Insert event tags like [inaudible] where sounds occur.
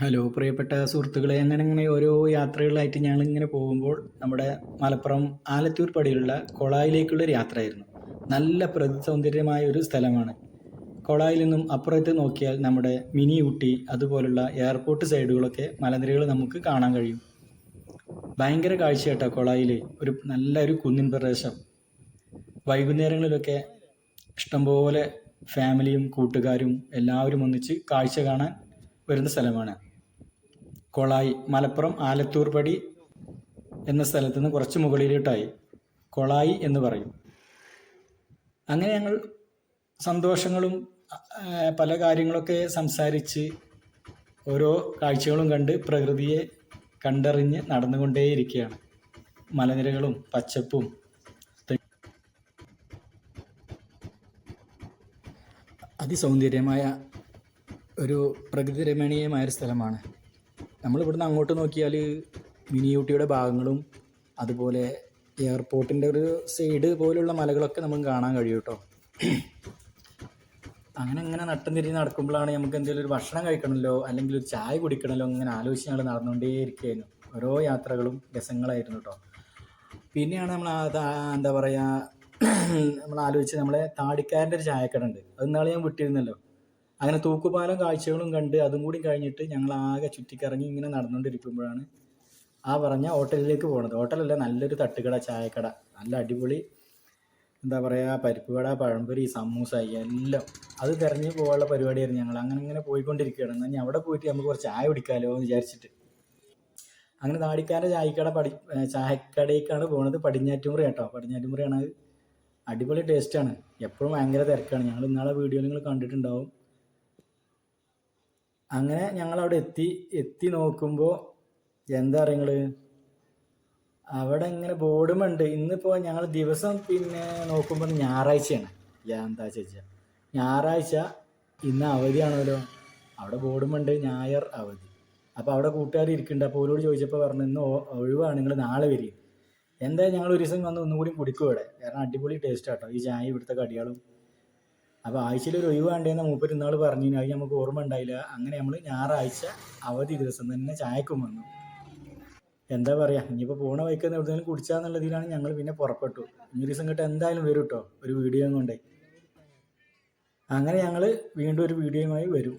Hello പ്രിയപ്പെട്ട സുഹൃത്തുക്കളെ അങ്ങനെ അങ്ങനെ ഓരോ യാത്രകളായിട്ട് ഞങ്ങൾ ഇങ്ങനെ പോകുമ്പോൾ നമ്മുടെ മലപ്പുറം ആലത്തൂർ പടിയിലുള്ള കൊളായിലേക്കുള്ള ഒരു യാത്രയായിരുന്നു. നല്ല പ്രകൃതി സൗന്ദര്യമായ ഒരു സ്ഥലമാണ്. കൊളായിൽ നിന്നും അപ്പുറത്ത് നോക്കിയാൽ നമ്മുടെ മിനി ഊട്ടി അതുപോലുള്ള എയർപോർട്ട് സൈഡുകളൊക്കെ മലനിരകൾ നമുക്ക് കാണാൻ കഴിയും. ഭയങ്കര കാഴ്ച കേട്ടോ കൊളായിൽ ഒരു നല്ലൊരു കുന്നിൻ പ്രദേശം. വൈകുന്നേരങ്ങളിലൊക്കെ ഇഷ്ടംപോലെ ഫാമിലിയും കൂട്ടുകാരും എല്ലാവരും ഒന്നിച്ച് കാഴ്ച കാണാൻ വരുന്ന സ്ഥലമാണ്. കൊളായി മലപ്പുറം ആലത്തൂർപടി എന്ന സ്ഥലത്ത് നിന്ന് കുറച്ച് മുകളിലോട്ടായി. കൊളായി എന്ന് പറയും. അങ്ങനെ ഞങ്ങൾ സന്തോഷങ്ങളും പല കാര്യങ്ങളൊക്കെ സംസാരിച്ച് ഓരോ കാഴ്ചകളും കണ്ട് പ്രകൃതിയെ കണ്ടറിഞ്ഞ് നടന്നുകൊണ്ടേയിരിക്കുകയാണ്. മലനിരകളും പച്ചപ്പും അതിസൗന്ദര്യമായ ഒരു പ്രകൃതി രമണീയമായ ഒരു സ്ഥലമാണ്. നമ്മൾ ഇവിടുന്ന് അങ്ങോട്ട് നോക്കിയാൽ മിനി യൂട്ടിയുടെ ഭാഗങ്ങളും അതുപോലെ എയർപോർട്ടിന്റെ ഒരു സൈഡ് പോലുള്ള മലകളൊക്കെ നമുക്ക് കാണാൻ കഴിയും കേട്ടോ. അങ്ങനെ അങ്ങനെ നട്ടം തിരിഞ്ഞ് നടക്കുമ്പോഴാണ് നമുക്ക് എന്തെങ്കിലും ഒരു ഭക്ഷണം കഴിക്കണമല്ലോ അല്ലെങ്കിൽ ഒരു ചായ കുടിക്കണമല്ലോ അങ്ങനെ ആലോചിച്ച് ഞങ്ങൾ നടന്നുകൊണ്ടേയിരിക്കുകയായിരുന്നു ഓരോ യാത്രകളും രസങ്ങളായിരുന്നു കേട്ടോ. പിന്നെയാണ് നമ്മൾ എന്താ പറയുക [clears throat] നമ്മൾ ആലോചിച്ച് നമ്മളെ താടിക്കാരന്റെ ഒരു ചായക്കട ഉണ്ട്. അത് ഇന്നാൾ ഞാൻ വിട്ടിരുന്നല്ലോ. അങ്ങനെ തൂക്കുപാലം കാഴ്ചകളും കണ്ട് അതും കൂടി കഴിഞ്ഞിട്ട് ഞങ്ങൾ ആകെ ചുറ്റിക്കറങ്ങി ഇങ്ങനെ നടന്നുകൊണ്ടിരിക്കുമ്പോഴാണ് ആ പറഞ്ഞ ഹോട്ടലിലേക്ക് പോകുന്നത് ഹോട്ടലല്ല നല്ലൊരു തട്ടുകട ചായക്കട. നല്ല അടിപൊളി എന്താ പറയുക പരിപ്പ് വട പഴംപൊരി സമൂസ എല്ലാം. അത് തിരഞ്ഞു പോകാനുള്ള പരിപാടിയായിരുന്നു ഞങ്ങൾ. അങ്ങനെ ഇങ്ങനെ പോയിക്കൊണ്ടിരിക്കുകയാണ്. എന്നാൽ ഞാൻ അവിടെ പോയിട്ട് നമുക്ക് കുറച്ച് ചായ കുടിക്കാമല്ലോ എന്ന് വിചാരിച്ചിട്ട്. അങ്ങനെ താടിക്കാരന്റെ ചായക്കട പടി ചായക്കടയിലേക്കാണ് പോകുന്നത് പടിഞ്ഞാറ്റുമുറി കേട്ടോ. പടിഞ്ഞാറ്റുമുറിയാണ് അടിപൊളി ടേസ്റ്റാണ് എപ്പോഴും ഭയങ്കര തിരക്കാണ്. ഞങ്ങൾ ഇന്നാളെ വീഡിയോ നിങ്ങൾ കണ്ടിട്ടുണ്ടാവും. അങ്ങനെ ഞങ്ങൾ അവിടെ എത്തി എത്തി നോക്കുമ്പോൾ എന്താ പറയുക അവിടെ ഇങ്ങനെ ബോർഡുമുണ്ട് ഇന്നിപ്പോൾ ഞങ്ങൾ ദിവസം പിന്നെ നോക്കുമ്പോൾ ഞായറാഴ്ചയാണ്. എന്താ ചോദിച്ചാൽ ഞായറാഴ്ച ഇന്ന് അവധിയാണല്ലോ അവിടെ ബോർഡുമുണ്ട് ഞായർ അവധി. അപ്പോൾ അവിടെ കൂട്ടുകാർ ഇരിക്കുന്നുണ്ട്. അപ്പോൾ അവരോട് ചോദിച്ചപ്പോൾ പറഞ്ഞു ഇന്ന് ഒഴിവാണ്. നിങ്ങൾ നാളെ വരും എന്തായാലും ഞങ്ങൾ ഒരു ദിവസം വന്ന് ഒന്നുകൂടി കുടിക്കും ഇവിടെ. കാരണം അടിപൊളി ടേസ്റ്റ് ആട്ടോ. ഈ ചായ ഇവിടുത്തെ കടികളും. അപ്പോൾ ആഴ്ചയിൽ ഒരു ഒഴിവ് വേണ്ടെന്ന് മൂപ്പര് ഇന്നാൾ പറഞ്ഞു അത് നമുക്ക് ഓർമ്മ ഉണ്ടായില്ല. അങ്ങനെ നമ്മൾ ഞായറാഴ്ച അവധി ദിവസം തന്നെ ചായക്കും വന്നു. എന്താ പറയുക ഇനിയിപ്പോൾ പോണ വഴിക്ക് എവിടെയെങ്കിലും കുടിച്ചാന്നുള്ളതിലാണ് ഞങ്ങൾ പിന്നെ പുറപ്പെട്ടു. ഇനി ദിവസം കിട്ടാൻ എന്തായാലും വരും കേട്ടോ ഒരു വീഡിയോ കൊണ്ടേ. അങ്ങനെ ഞങ്ങൾ വീണ്ടും ഒരു വീഡിയോയുമായി വരും.